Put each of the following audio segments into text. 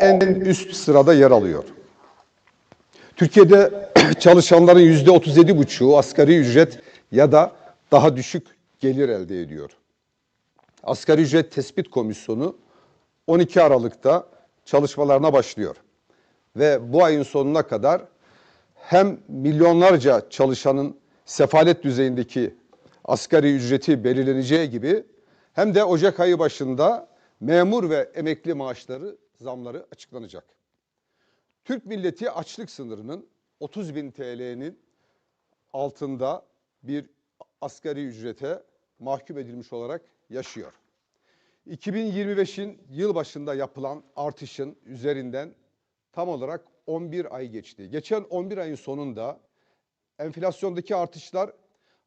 En üst sırada yer alıyor. Türkiye'de çalışanların yüzde 37 buçuğu asgari ücret ya da daha düşük gelir elde ediyor. Asgari ücret tespit komisyonu 12 Aralık'ta çalışmalarına başlıyor. Ve bu ayın sonuna kadar hem milyonlarca çalışanın sefalet düzeyindeki asgari ücreti belirleneceği gibi hem de Ocak ayı başında memur ve emekli maaşları zamları açıklanacak. Türk milleti açlık sınırının 30 bin TL'nin altında bir asgari ücrete mahkum edilmiş olarak yaşıyor. 2025'in yıl başında yapılan artışın üzerinden tam olarak 11 ay geçti. Geçen 11 ayın sonunda enflasyondaki artışlar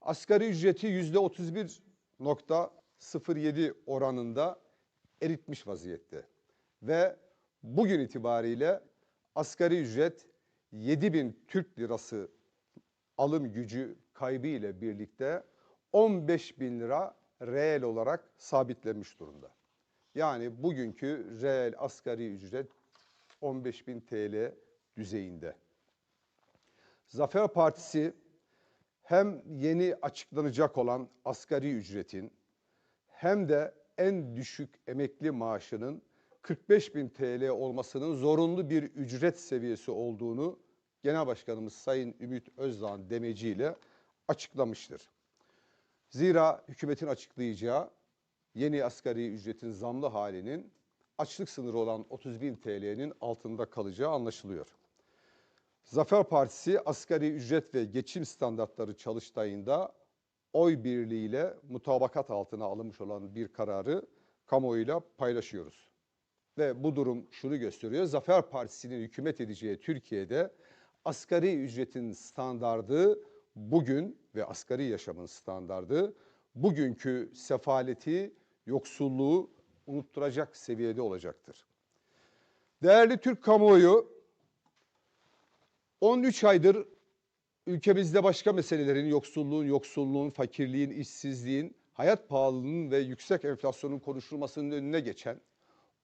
asgari ücreti %31.07 oranında eritmiş vaziyette. Ve bugün itibariyle asgari ücret 7000 Türk lirası alım gücü kaybı ile birlikte 15 bin lira reel olarak sabitlenmiş durumda. Yani bugünkü reel asgari ücret 15 bin TL düzeyinde. Zafer Partisi hem yeni açıklanacak olan asgari ücretin hem de en düşük emekli maaşının 45 bin TL olmasının zorunlu bir ücret seviyesi olduğunu Genel Başkanımız Sayın Ümit Özdağ'ın demeciyle açıklamıştır. Zira hükümetin açıklayacağı yeni asgari ücretin zamlı halinin açlık sınırı olan 30 bin TL'nin altında kalacağı anlaşılıyor. Zafer Partisi asgari ücret ve geçim standartları çalıştayında oy birliğiyle mutabakat altına alınmış olan bir kararı kamuoyuyla paylaşıyoruz. Ve bu durum şunu gösteriyor. Zafer Partisi'nin hükümet edeceği Türkiye'de asgari ücretin standardı bugün ve asgari yaşamın standardı bugünkü sefaleti, yoksulluğu unutturacak seviyede olacaktır. Değerli Türk kamuoyu 13 aydır ülkemizde başka meselelerin, yoksulluğun, yoksulluğun, fakirliğin, işsizliğin, hayat pahalılığının ve yüksek enflasyonun konuşulmasının önüne geçen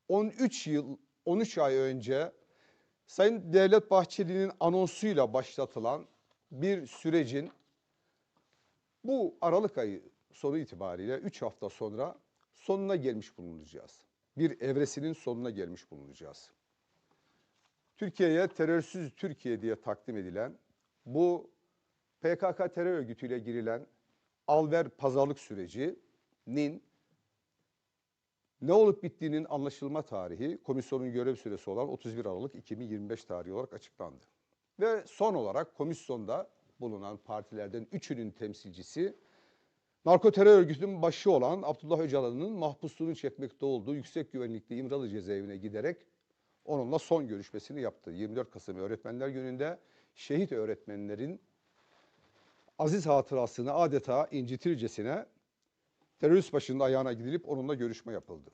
13 yıl, 13 ay önce Sayın Devlet Bahçeli'nin anonsuyla başlatılan bir sürecin bu Aralık ayı sonu itibariyle 3 hafta sonra sonuna gelmiş bulunacağız. Bir evresinin sonuna gelmiş bulunacağız. Türkiye'ye terörsüz Türkiye diye takdim edilen bu PKK terör örgütüyle girilen alver pazarlık sürecinin ne olup bittiğinin anlaşılma tarihi komisyonun görev süresi olan 31 Aralık 2025 tarihi olarak açıklandı. Ve son olarak komisyonda bulunan partilerden üçünün temsilcisi narko terör örgütünün başı olan Abdullah Öcalan'ın mahpusluğunu çekmekte olduğu yüksek güvenlikli İmralı cezaevine giderek onunla son görüşmesini yaptı. 24 Kasım Öğretmenler Günü'nde şehit öğretmenlerin aziz hatırasını adeta incitircesine terörist başının ayağına gidilip onunla görüşme yapıldı.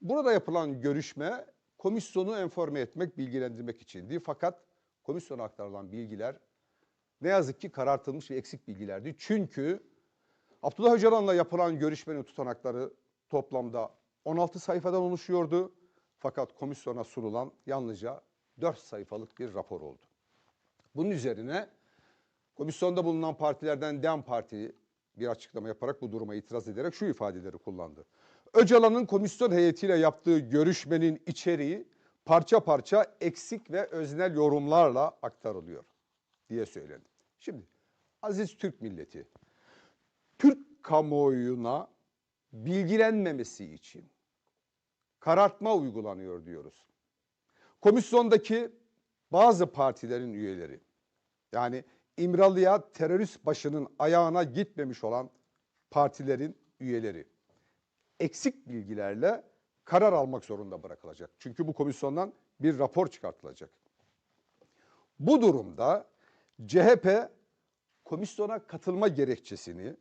Burada yapılan görüşme komisyonu enforme etmek, bilgilendirmek içindi. Fakat komisyona aktarılan bilgiler ne yazık ki karartılmış ve eksik bilgilerdi. Çünkü Abdullah Öcalan'la yapılan görüşmenin tutanakları toplamda 16 sayfadan oluşuyordu. Fakat komisyona sunulan yalnızca 4 sayfalık bir rapor oldu. Bunun üzerine komisyonda bulunan partilerden DEM Parti bir açıklama yaparak bu duruma itiraz ederek şu ifadeleri kullandı. Öcalan'ın komisyon heyetiyle yaptığı görüşmenin içeriği parça parça eksik ve öznel yorumlarla aktarılıyor diye söylendi. Şimdi aziz Türk milleti, Türk kamuoyuna bilgilenmemesi için karartma uygulanıyor diyoruz. Komisyondaki bazı partilerin üyeleri yani İmralı'ya terörist başının ayağına gitmemiş olan partilerin üyeleri eksik bilgilerle karar almak zorunda bırakılacak. Çünkü bu komisyondan bir rapor çıkartılacak. Bu durumda CHP komisyona katılma gerekçesini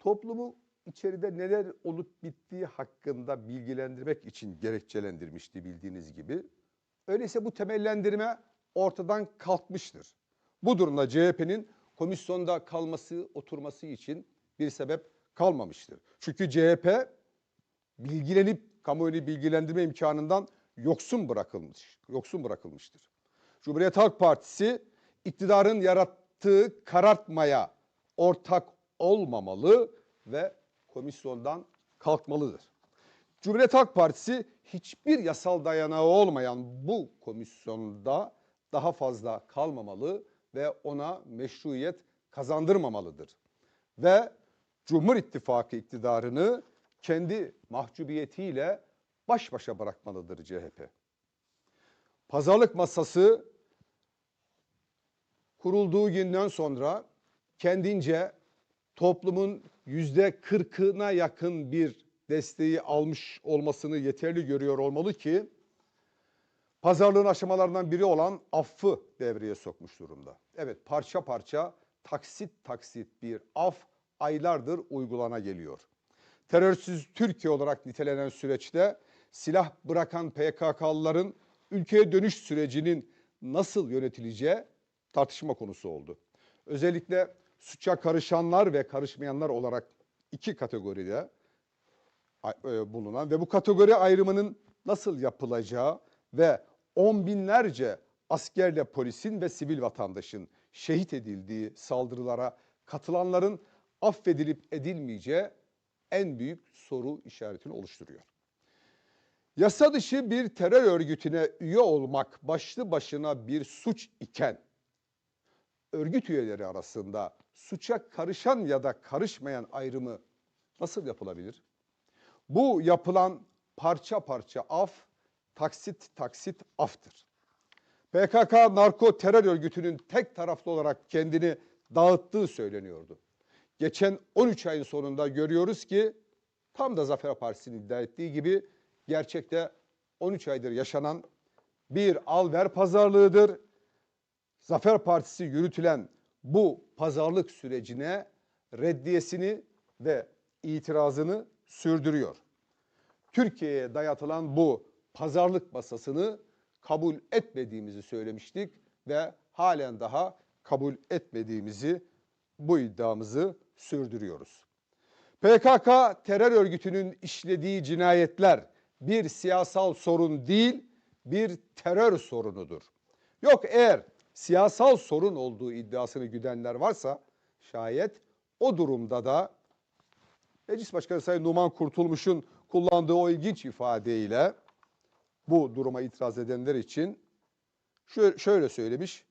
toplumu içeride neler olup bittiği hakkında bilgilendirmek için gerekçelendirmişti bildiğiniz gibi. Öyleyse bu temellendirme ortadan kalkmıştır. Bu durumda CHP'nin komisyonda kalması, oturması için bir sebep kalmamıştır. Çünkü CHP bilgilenip kamuoyunu bilgilendirme imkanından yoksun bırakılmış, yoksun bırakılmıştır. Cumhuriyet Halk Partisi iktidarın yarattığı karartmaya ortak olmamalı ve komisyondan kalkmalıdır. Cumhuriyet Halk Partisi hiçbir yasal dayanağı olmayan bu komisyonda daha fazla kalmamalı ve ona meşruiyet kazandırmamalıdır. Ve Cumhur İttifakı iktidarını kendi mahcubiyetiyle baş başa bırakmalıdır CHP. Pazarlık masası kurulduğu günden sonra kendince toplumun yüzde kırkına yakın bir desteği almış olmasını yeterli görüyor olmalı ki pazarlığın aşamalarından biri olan affı devreye sokmuş durumda. Evet parça parça taksit taksit bir af aylardır uygulana geliyor. Terörsüz Türkiye olarak nitelenen süreçte silah bırakan PKK'lıların ülkeye dönüş sürecinin nasıl yönetileceği tartışma konusu oldu. Özellikle suça karışanlar ve karışmayanlar olarak iki kategoride e, bulunan ve bu kategori ayrımının nasıl yapılacağı ve on binlerce askerle polisin ve sivil vatandaşın şehit edildiği saldırılara katılanların affedilip edilmeyeceği en büyük soru işaretini oluşturuyor. Yasa dışı bir terör örgütüne üye olmak başlı başına bir suç iken örgüt üyeleri arasında suça karışan ya da karışmayan ayrımı nasıl yapılabilir? Bu yapılan parça parça af, taksit taksit aftır. PKK narko terör örgütünün tek taraflı olarak kendini dağıttığı söyleniyordu. Geçen 13 ayın sonunda görüyoruz ki tam da Zafer Partisi'nin iddia ettiği gibi gerçekte 13 aydır yaşanan bir al-ver pazarlığıdır. Zafer Partisi yürütülen bu pazarlık sürecine reddiyesini ve itirazını sürdürüyor. Türkiye'ye dayatılan bu pazarlık masasını kabul etmediğimizi söylemiştik ve halen daha kabul etmediğimizi bu iddiamızı sürdürüyoruz. PKK terör örgütünün işlediği cinayetler bir siyasal sorun değil, bir terör sorunudur. Yok eğer siyasal sorun olduğu iddiasını güdenler varsa şayet o durumda da Meclis Başkanı Sayın Numan Kurtulmuş'un kullandığı o ilginç ifadeyle bu duruma itiraz edenler için şöyle söylemiş.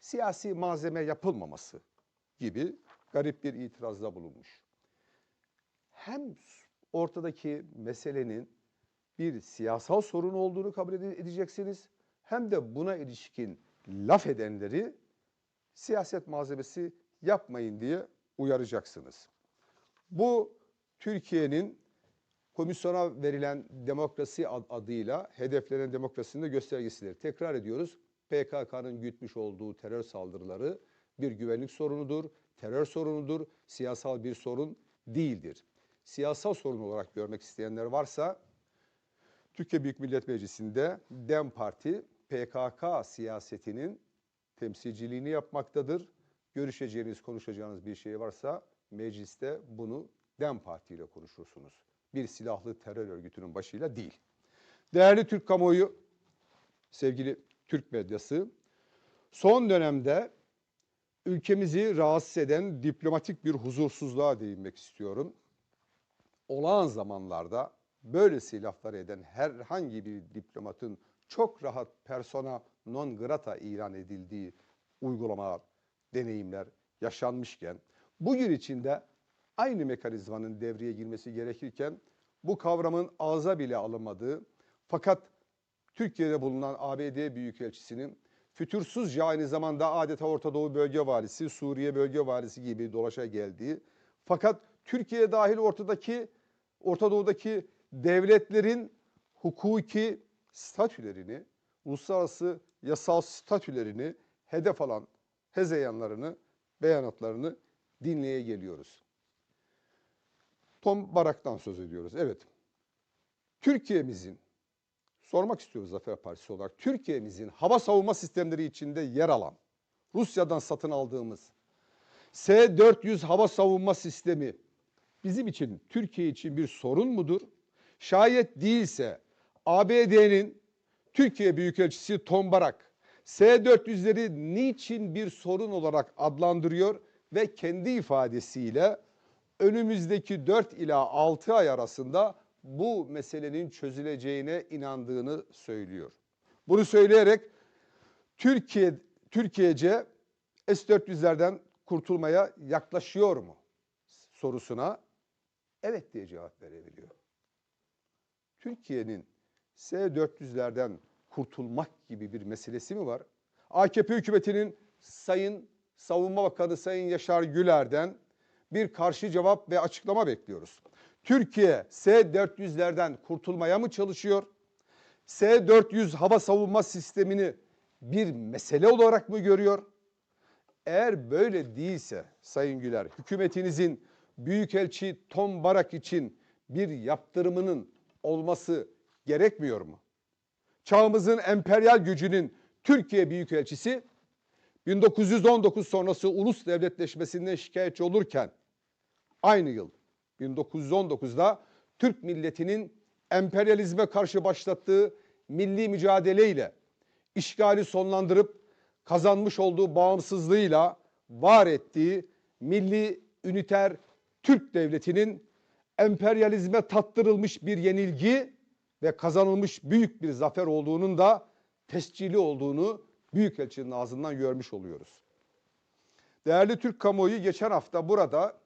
Siyasi malzeme yapılmaması gibi garip bir itirazda bulunmuş. Hem ortadaki meselenin bir siyasal sorun olduğunu kabul edeceksiniz hem de buna ilişkin laf edenleri siyaset malzemesi yapmayın diye uyaracaksınız. Bu Türkiye'nin komisyona verilen demokrasi adıyla hedeflenen demokrasinin de göstergesidir. Tekrar ediyoruz. PKK'nın gütmüş olduğu terör saldırıları bir güvenlik sorunudur, terör sorunudur, siyasal bir sorun değildir. Siyasal sorun olarak görmek isteyenler varsa Türkiye Büyük Millet Meclisi'nde DEM Parti PKK siyasetinin temsilciliğini yapmaktadır. Görüşeceğiniz, konuşacağınız bir şey varsa mecliste bunu DEM Parti ile konuşursunuz. Bir silahlı terör örgütünün başıyla değil. Değerli Türk kamuoyu, sevgili Türk medyası, son dönemde ülkemizi rahatsız eden diplomatik bir huzursuzluğa değinmek istiyorum. Olağan zamanlarda böyle laflar eden herhangi bir diplomatın çok rahat persona non grata ilan edildiği uygulamalar, deneyimler yaşanmışken bugün içinde aynı mekanizmanın devreye girmesi gerekirken bu kavramın ağza bile alınmadığı fakat Türkiye'de bulunan ABD Büyükelçisi'nin fütursuzca aynı zamanda adeta Orta Doğu bölge valisi, Suriye bölge valisi gibi dolaşa geldiği fakat Türkiye dahil ortadaki Orta Doğu'daki devletlerin hukuki statülerini, uluslararası yasal statülerini hedef alan hezeyanlarını, beyanatlarını dinleye geliyoruz. Tom Barak'tan söz ediyoruz. Evet. Türkiye'mizin sormak istiyoruz Zafer Partisi olarak. Türkiye'mizin hava savunma sistemleri içinde yer alan Rusya'dan satın aldığımız S-400 hava savunma sistemi bizim için, Türkiye için bir sorun mudur? Şayet değilse ABD'nin Türkiye Büyükelçisi Tom Barak S-400'leri niçin bir sorun olarak adlandırıyor ve kendi ifadesiyle önümüzdeki 4 ila 6 ay arasında bu meselenin çözüleceğine inandığını söylüyor. Bunu söyleyerek Türkiye Türkiye'ce S-400'lerden kurtulmaya yaklaşıyor mu sorusuna evet diye cevap verebiliyor. Türkiye'nin S-400'lerden kurtulmak gibi bir meselesi mi var? AKP hükümetinin Sayın Savunma Bakanı Sayın Yaşar Güler'den bir karşı cevap ve açıklama bekliyoruz. Türkiye S-400'lerden kurtulmaya mı çalışıyor? S-400 hava savunma sistemini bir mesele olarak mı görüyor? Eğer böyle değilse Sayın Güler, hükümetinizin Büyükelçi Tom Barak için bir yaptırımının olması gerekmiyor mu? Çağımızın emperyal gücünün Türkiye Büyükelçisi 1919 sonrası ulus devletleşmesinden şikayetçi olurken aynı yıl 1919'da Türk milletinin emperyalizme karşı başlattığı milli mücadeleyle işgali sonlandırıp kazanmış olduğu bağımsızlığıyla var ettiği milli üniter Türk devletinin emperyalizme tattırılmış bir yenilgi ve kazanılmış büyük bir zafer olduğunun da tescili olduğunu Büyükelçinin ağzından görmüş oluyoruz. Değerli Türk kamuoyu geçen hafta burada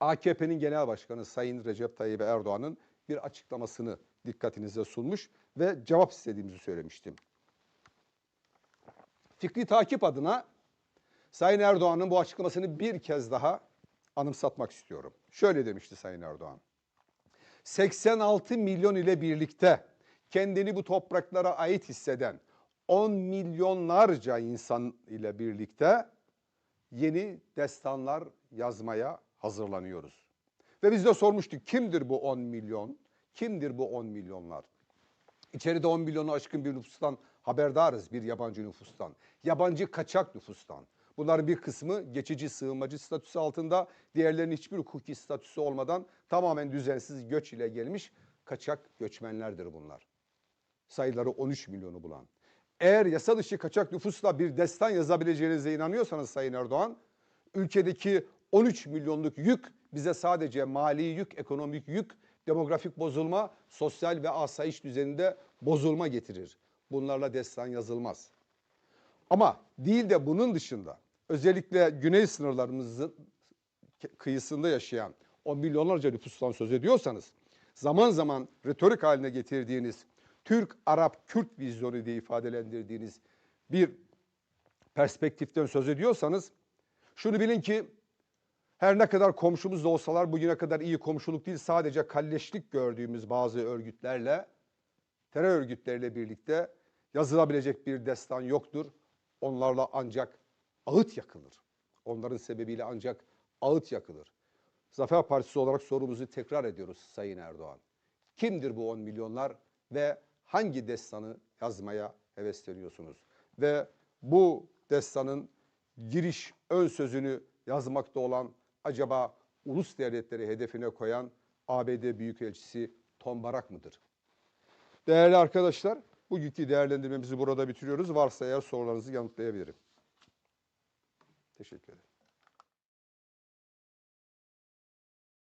AKP'nin Genel Başkanı Sayın Recep Tayyip Erdoğan'ın bir açıklamasını dikkatinize sunmuş ve cevap istediğimizi söylemiştim. Fikri takip adına Sayın Erdoğan'ın bu açıklamasını bir kez daha anımsatmak istiyorum. Şöyle demişti Sayın Erdoğan. 86 milyon ile birlikte kendini bu topraklara ait hisseden 10 milyonlarca insan ile birlikte yeni destanlar yazmaya hazırlanıyoruz. Ve biz de sormuştuk kimdir bu 10 milyon? Kimdir bu 10 milyonlar? İçeride 10 milyonu aşkın bir nüfustan haberdarız bir yabancı nüfustan. Yabancı kaçak nüfustan. Bunların bir kısmı geçici sığınmacı statüsü altında, diğerlerinin hiçbir hukuki statüsü olmadan tamamen düzensiz göç ile gelmiş kaçak göçmenlerdir bunlar. Sayıları 13 milyonu bulan. Eğer yasa dışı kaçak nüfusla bir destan yazabileceğinize inanıyorsanız Sayın Erdoğan, ülkedeki 13 milyonluk yük bize sadece mali yük, ekonomik yük, demografik bozulma, sosyal ve asayiş düzeninde bozulma getirir. Bunlarla destan yazılmaz. Ama değil de bunun dışında özellikle güney sınırlarımızın kıyısında yaşayan o milyonlarca nüfustan söz ediyorsanız zaman zaman retorik haline getirdiğiniz Türk, Arap, Kürt vizyonu diye ifadelendirdiğiniz bir perspektiften söz ediyorsanız şunu bilin ki her ne kadar komşumuz da olsalar bugüne kadar iyi komşuluk değil sadece kalleşlik gördüğümüz bazı örgütlerle terör örgütleriyle birlikte yazılabilecek bir destan yoktur. Onlarla ancak ağıt yakılır. Onların sebebiyle ancak ağıt yakılır. Zafer Partisi olarak sorumuzu tekrar ediyoruz Sayın Erdoğan. Kimdir bu 10 milyonlar ve hangi destanı yazmaya hevesleniyorsunuz? Ve bu destanın giriş ön sözünü yazmakta olan acaba ulus devletleri hedefine koyan ABD Büyükelçisi Tom Barak mıdır? Değerli arkadaşlar, bugünkü değerlendirmemizi burada bitiriyoruz. Varsa eğer sorularınızı yanıtlayabilirim. Teşekkür ederim.